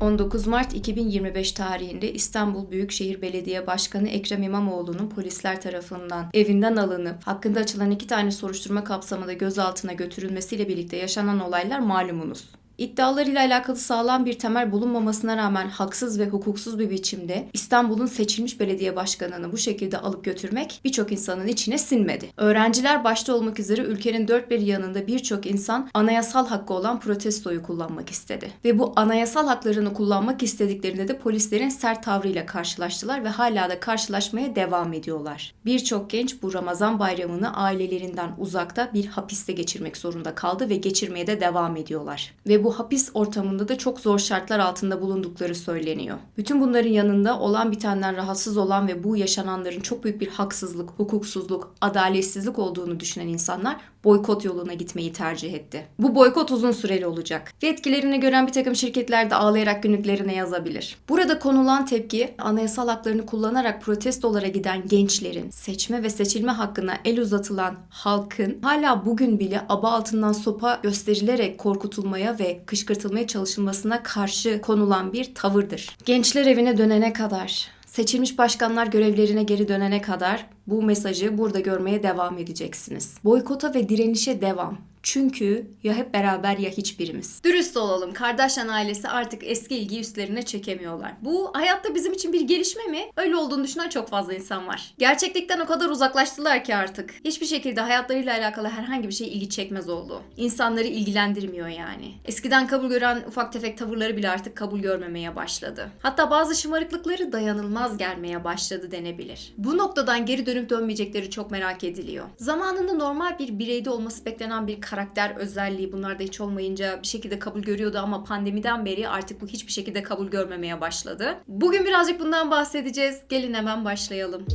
19 Mart 2025 tarihinde İstanbul Büyükşehir Belediye Başkanı Ekrem İmamoğlu'nun polisler tarafından evinden alınıp hakkında açılan iki tane soruşturma kapsamında gözaltına götürülmesiyle birlikte yaşanan olaylar malumunuz. İddialarıyla alakalı sağlam bir temel bulunmamasına rağmen haksız ve hukuksuz bir biçimde İstanbul'un seçilmiş belediye başkanını bu şekilde alıp götürmek birçok insanın içine sinmedi. Öğrenciler başta olmak üzere ülkenin dört bir yanında birçok insan anayasal hakkı olan protestoyu kullanmak istedi. Ve bu anayasal haklarını kullanmak istediklerinde de polislerin sert tavrıyla karşılaştılar ve hala da karşılaşmaya devam ediyorlar. Birçok genç bu Ramazan bayramını ailelerinden uzakta bir hapiste geçirmek zorunda kaldı ve geçirmeye de devam ediyorlar. Ve bu hapis ortamında da çok zor şartlar altında bulundukları söyleniyor. Bütün bunların yanında olan bitenden rahatsız olan ve bu yaşananların çok büyük bir haksızlık, hukuksuzluk, adaletsizlik olduğunu düşünen insanlar boykot yoluna gitmeyi tercih etti. Bu boykot uzun süreli olacak. Ve etkilerini gören bir takım şirketler de ağlayarak günlüklerine yazabilir. Burada konulan tepki anayasal haklarını kullanarak protestolara giden gençlerin, seçme ve seçilme hakkına el uzatılan halkın hala bugün bile aba altından sopa gösterilerek korkutulmaya ve kışkırtılmaya çalışılmasına karşı konulan bir tavırdır. Gençler evine dönene kadar Seçilmiş başkanlar görevlerine geri dönene kadar bu mesajı burada görmeye devam edeceksiniz. Boykota ve direnişe devam. Çünkü ya hep beraber ya hiçbirimiz. Dürüst olalım. Kardashian ailesi artık eski ilgiyi üstlerine çekemiyorlar. Bu hayatta bizim için bir gelişme mi? Öyle olduğunu düşünen çok fazla insan var. Gerçeklikten o kadar uzaklaştılar ki artık. Hiçbir şekilde hayatlarıyla alakalı herhangi bir şey ilgi çekmez oldu. İnsanları ilgilendirmiyor yani. Eskiden kabul gören ufak tefek tavırları bile artık kabul görmemeye başladı. Hatta bazı şımarıklıkları dayanılmaz gelmeye başladı denebilir. Bu noktadan geri dönüp dönmeyecekleri çok merak ediliyor. Zamanında normal bir bireyde olması beklenen bir karakter özelliği bunlarda hiç olmayınca bir şekilde kabul görüyordu ama pandemiden beri artık bu hiçbir şekilde kabul görmemeye başladı. Bugün birazcık bundan bahsedeceğiz. Gelin hemen başlayalım.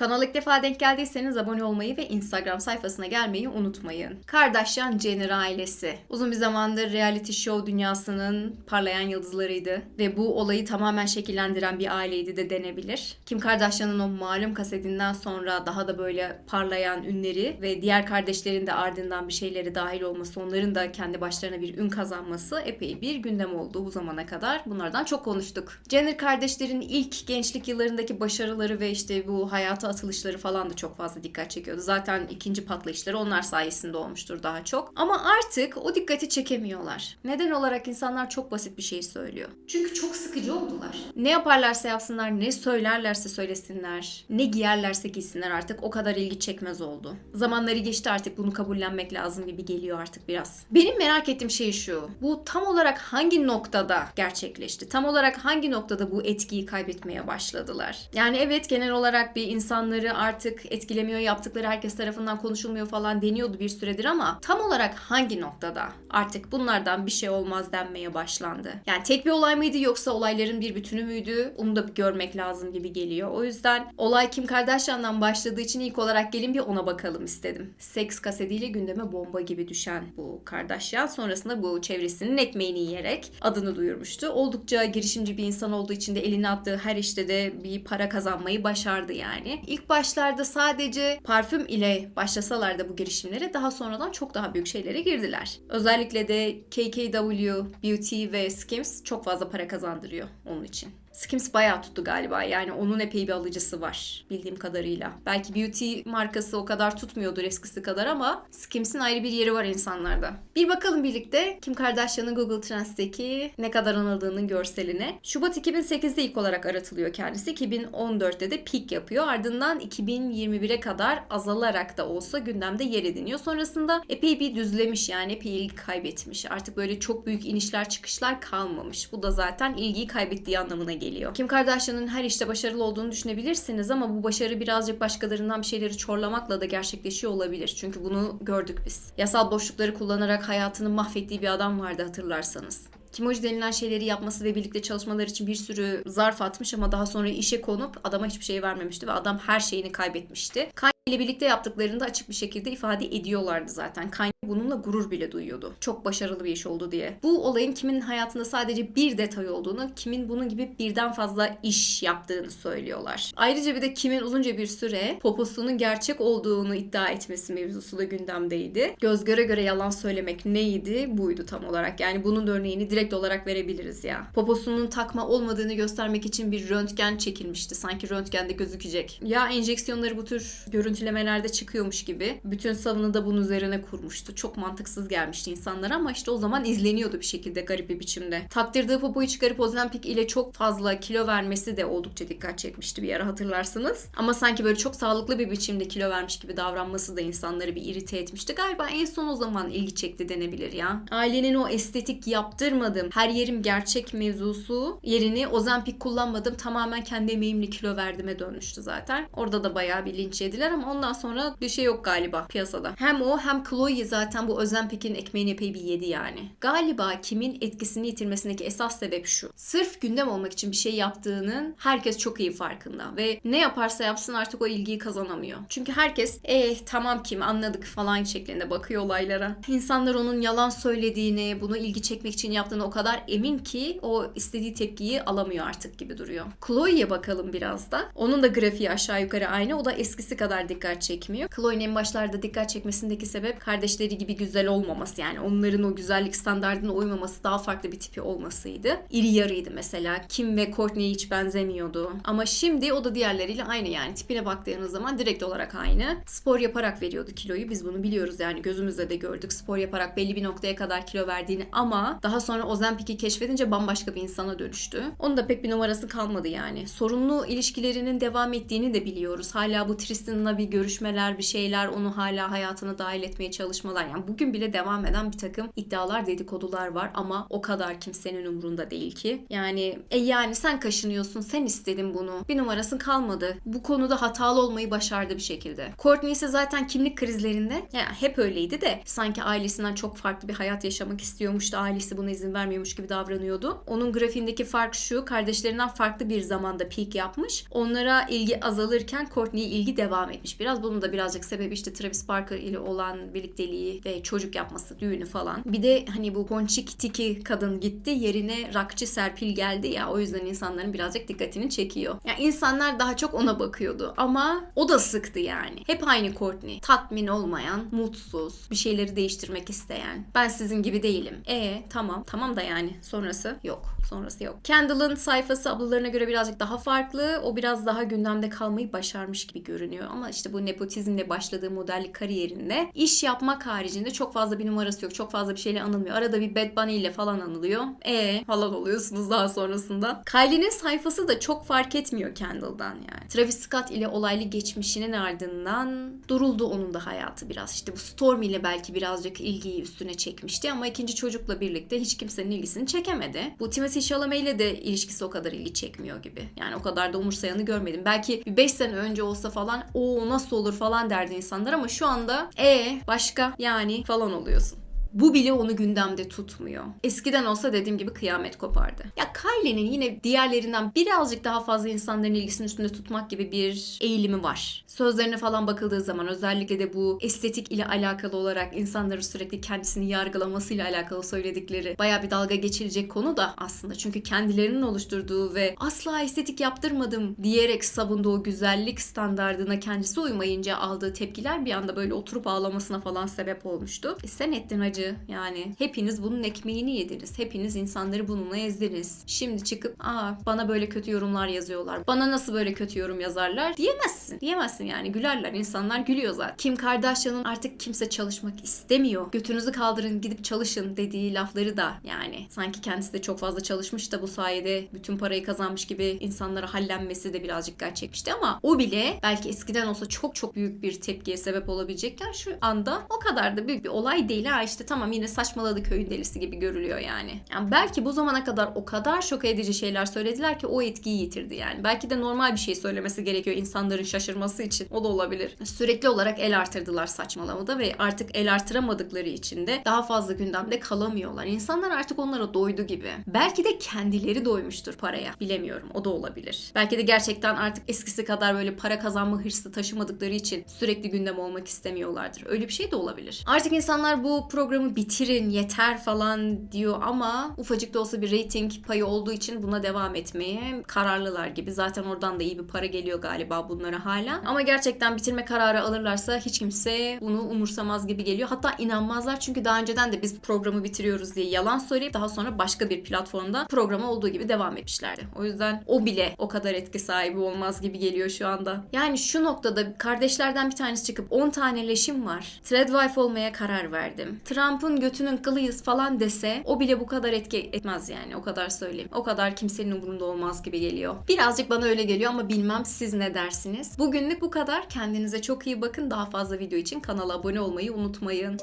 Kanala ilk defa denk geldiyseniz abone olmayı ve Instagram sayfasına gelmeyi unutmayın. Kardashian Jenner ailesi. Uzun bir zamandır reality show dünyasının parlayan yıldızlarıydı ve bu olayı tamamen şekillendiren bir aileydi de denebilir. Kim Kardashian'ın o malum kasetinden sonra daha da böyle parlayan ünleri ve diğer kardeşlerin de ardından bir şeyleri dahil olması, onların da kendi başlarına bir ün kazanması epey bir gündem oldu bu zamana kadar. Bunlardan çok konuştuk. Jenner kardeşlerin ilk gençlik yıllarındaki başarıları ve işte bu hayata atılışları falan da çok fazla dikkat çekiyordu. Zaten ikinci patlayışları onlar sayesinde olmuştur daha çok. Ama artık o dikkati çekemiyorlar. Neden olarak insanlar çok basit bir şey söylüyor. Çünkü çok sıkıcı oldular. Ne yaparlarsa yapsınlar, ne söylerlerse söylesinler, ne giyerlerse giysinler artık o kadar ilgi çekmez oldu. Zamanları geçti artık bunu kabullenmek lazım gibi geliyor artık biraz. Benim merak ettiğim şey şu. Bu tam olarak hangi noktada gerçekleşti? Tam olarak hangi noktada bu etkiyi kaybetmeye başladılar? Yani evet genel olarak bir insan insanları artık etkilemiyor, yaptıkları herkes tarafından konuşulmuyor falan deniyordu bir süredir ama tam olarak hangi noktada artık bunlardan bir şey olmaz denmeye başlandı? Yani tek bir olay mıydı yoksa olayların bir bütünü müydü? Onu da görmek lazım gibi geliyor. O yüzden olay Kim Kardashian'dan başladığı için ilk olarak gelin bir ona bakalım istedim. Seks kasetiyle gündeme bomba gibi düşen bu Kardashian sonrasında bu çevresinin ekmeğini yiyerek adını duyurmuştu. Oldukça girişimci bir insan olduğu için de eline attığı her işte de bir para kazanmayı başardı yani. İlk başlarda sadece parfüm ile başlasalar da bu girişimlere daha sonradan çok daha büyük şeylere girdiler. Özellikle de KKW, Beauty ve Skims çok fazla para kazandırıyor onun için. Skims bayağı tuttu galiba. Yani onun epey bir alıcısı var bildiğim kadarıyla. Belki beauty markası o kadar tutmuyordur eskisi kadar ama Skims'in ayrı bir yeri var insanlarda. Bir bakalım birlikte Kim Kardashian'ın Google Trends'teki ne kadar anıldığının görseline. Şubat 2008'de ilk olarak aratılıyor kendisi. 2014'te de peak yapıyor. Ardından 2021'e kadar azalarak da olsa gündemde yer ediniyor. Sonrasında epey bir düzlemiş yani epey ilgi kaybetmiş. Artık böyle çok büyük inişler çıkışlar kalmamış. Bu da zaten ilgiyi kaybettiği anlamına geliyor. Kim Kardashian'ın her işte başarılı olduğunu düşünebilirsiniz ama bu başarı birazcık başkalarından bir şeyleri çorlamakla da gerçekleşiyor olabilir. Çünkü bunu gördük biz. Yasal boşlukları kullanarak hayatını mahvettiği bir adam vardı hatırlarsanız. Kimoji denilen şeyleri yapması ve birlikte çalışmalar için bir sürü zarf atmış ama daha sonra işe konup adama hiçbir şey vermemişti ve adam her şeyini kaybetmişti. Kanye ile birlikte yaptıklarını da açık bir şekilde ifade ediyorlardı zaten. Kanye bununla gurur bile duyuyordu. Çok başarılı bir iş oldu diye. Bu olayın kimin hayatında sadece bir detay olduğunu, kimin bunun gibi birden fazla iş yaptığını söylüyorlar. Ayrıca bir de kimin uzunca bir süre poposunun gerçek olduğunu iddia etmesi mevzusu da gündemdeydi. Göz göre göre yalan söylemek neydi? Buydu tam olarak. Yani bunun örneğini direkt olarak verebiliriz ya. Poposunun takma olmadığını göstermek için bir röntgen çekilmişti. Sanki röntgende gözükecek. Ya enjeksiyonları bu tür görüntülemelerde çıkıyormuş gibi. Bütün savını da bunun üzerine kurmuştu. Çok mantıksız gelmişti insanlara ama işte o zaman izleniyordu bir şekilde garip bir biçimde. Taktırdığı popoyu çıkarıp Ozempic ile çok fazla kilo vermesi de oldukça dikkat çekmişti bir ara hatırlarsınız. Ama sanki böyle çok sağlıklı bir biçimde kilo vermiş gibi davranması da insanları bir irite etmişti. Galiba en son o zaman ilgi çekti denebilir ya. Ailenin o estetik yaptırmadım, her yerim gerçek mevzusu yerini Ozempic kullanmadım. Tamamen kendi emeğimle kilo verdime dönmüştü zaten. Orada da bayağı bir linç yediler ama ondan sonra bir şey yok galiba piyasada. Hem o hem Chloe zaten bu Ozempic'in ekmeğini epey bir yedi yani. Galiba kimin etkisini yitirmesindeki esas sebep şu. Sırf gündem olmak için bir şey yaptığının herkes çok iyi farkında ve ne yaparsa yapsın artık o ilgiyi kazanamıyor. Çünkü herkes eh tamam kim anladık falan şeklinde bakıyor olaylara. İnsanlar onun yalan söylediğini, bunu ilgi çekmek için yaptığını o kadar emin ki o istediği tepkiyi alamıyor artık gibi duruyor. Chloe'ye bakalım biraz da. Onun da grafiği aşağı yukarı aynı. O da eskisi kadar dikkat çekmiyor. Chloe'nin en başlarda dikkat çekmesindeki sebep kardeşleri gibi güzel olmaması. Yani onların o güzellik standartına uymaması, daha farklı bir tipi olmasıydı. İri yarıydı mesela. Kim ve Courtney'e hiç benzemiyordu. Ama şimdi o da diğerleriyle aynı yani. Tipine baktığınız zaman direkt olarak aynı. Spor yaparak veriyordu kiloyu. Biz bunu biliyoruz yani gözümüzle de gördük. Spor yaparak belli bir noktaya kadar kilo verdiğini ama daha sonra Ozempic'i keşfedince bambaşka bir insana dönüştü. Onun da pek bir numarası kalmadı yani. Sorunlu ilişkilerinin devam ettiğini de biliyoruz. Hala bu Tristan'la bir görüşmeler, bir şeyler, onu hala hayatına dahil etmeye çalışmalar. Yani bugün bile devam eden bir takım iddialar, dedikodular var ama o kadar kimsenin umurunda değil ki. Yani e yani sen kaşınıyorsun, sen istedin bunu. Bir numarasın kalmadı. Bu konuda hatalı olmayı başardı bir şekilde. Courtney ise zaten kimlik krizlerinde yani hep öyleydi de sanki ailesinden çok farklı bir hayat yaşamak istiyormuş da ailesi buna izin vermiyormuş gibi davranıyordu. Onun grafiğindeki fark şu, kardeşlerinden farklı bir zamanda peak yapmış. Onlara ilgi azalırken Courtney'e ilgi devam etmiş. Biraz bunun da birazcık sebebi işte Travis Barker ile olan birlikteliği ve çocuk yapması, düğünü falan. Bir de hani bu ponçik tiki kadın gitti, yerine rakçı Serpil geldi ya o yüzden insanların birazcık dikkatini çekiyor. Yani insanlar daha çok ona bakıyordu ama o da sıktı yani. Hep aynı Courtney. Tatmin olmayan, mutsuz, bir şeyleri değiştirmek isteyen. Ben sizin gibi değilim. E tamam. Tamam da yani sonrası yok. Sonrası yok. Kendall'ın sayfası ablalarına göre birazcık daha farklı. O biraz daha gündemde kalmayı başarmış gibi görünüyor. Ama işte bu nepotizmle başladığı modellik kariyerinde iş yapmak haricinde çok fazla bir numarası yok. Çok fazla bir şeyle anılmıyor. Arada bir Bad Bunny ile falan anılıyor. E falan oluyorsunuz daha sonrasında. Kylie'nin sayfası da çok fark etmiyor Kendall'dan yani. Travis Scott ile olaylı geçmişinin ardından duruldu onun da hayatı biraz. İşte bu Storm ile belki birazcık ilgiyi üstüne çekmişti ama ikinci çocukla birlikte hiç kimsenin ilgisini çekemedi. Bu Timothy Chalamet ile de ilişkisi o kadar ilgi çekmiyor gibi. Yani o kadar da umursayanı görmedim. Belki 5 sene önce olsa falan o nasıl olur falan derdi insanlar ama şu anda e başka yani falan oluyorsun. Bu bile onu gündemde tutmuyor. Eskiden olsa dediğim gibi kıyamet kopardı. Ya Kylie'nin yine diğerlerinden birazcık daha fazla insanların ilgisini üstünde tutmak gibi bir eğilimi var. Sözlerine falan bakıldığı zaman özellikle de bu estetik ile alakalı olarak insanların sürekli kendisini yargılamasıyla alakalı söyledikleri baya bir dalga geçilecek konu da aslında. Çünkü kendilerinin oluşturduğu ve asla estetik yaptırmadım diyerek savunduğu güzellik standardına kendisi uymayınca aldığı tepkiler bir anda böyle oturup ağlamasına falan sebep olmuştu. E sen ettin acı yani. Hepiniz bunun ekmeğini yediniz. Hepiniz insanları bununla ezdiniz. Şimdi çıkıp aa bana böyle kötü yorumlar yazıyorlar. Bana nasıl böyle kötü yorum yazarlar diyemezsin. Diyemezsin yani gülerler. İnsanlar gülüyor zaten. Kim Kardashian'ın artık kimse çalışmak istemiyor. Götünüzü kaldırın gidip çalışın dediği lafları da yani sanki kendisi de çok fazla çalışmış da bu sayede bütün parayı kazanmış gibi insanlara hallenmesi de birazcık gerçekmişti ama o bile belki eskiden olsa çok çok büyük bir tepkiye sebep olabilecekken şu anda o kadar da büyük bir olay değil ha işte tamam yine saçmaladı köyün delisi gibi görülüyor yani. Yani belki bu zamana kadar o kadar şok edici şeyler söylediler ki o etkiyi yitirdi yani. Belki de normal bir şey söylemesi gerekiyor insanların şaşırması için. O da olabilir. Sürekli olarak el artırdılar saçmalamada ve artık el artıramadıkları için de daha fazla gündemde kalamıyorlar. İnsanlar artık onlara doydu gibi. Belki de kendileri doymuştur paraya. Bilemiyorum. O da olabilir. Belki de gerçekten artık eskisi kadar böyle para kazanma hırsı taşımadıkları için sürekli gündem olmak istemiyorlardır. Öyle bir şey de olabilir. Artık insanlar bu programı bitirin yeter falan diyor ama ufacık da olsa bir rating payı olduğu için buna devam etmeye kararlılar gibi. Zaten oradan da iyi bir para geliyor galiba bunlara hala. Ama gerçekten bitirme kararı alırlarsa hiç kimse bunu umursamaz gibi geliyor. Hatta inanmazlar çünkü daha önceden de biz programı bitiriyoruz diye yalan söyleyip daha sonra başka bir platformda programa olduğu gibi devam etmişlerdi. O yüzden o bile o kadar etki sahibi olmaz gibi geliyor şu anda. Yani şu noktada kardeşlerden bir tanesi çıkıp 10 tane leşim var. Threadwife olmaya karar verdim. Trump'ın götünün kılıyız falan dese o bile bu kadar etki etmez yani. O kadar söyleyeyim. O kadar kimsenin umurunda olmaz gibi geliyor. Birazcık bana öyle geliyor ama bilmem siz ne dersiniz. Bugünlük bu kadar. Kendinize çok iyi bakın. Daha fazla video için kanala abone olmayı unutmayın.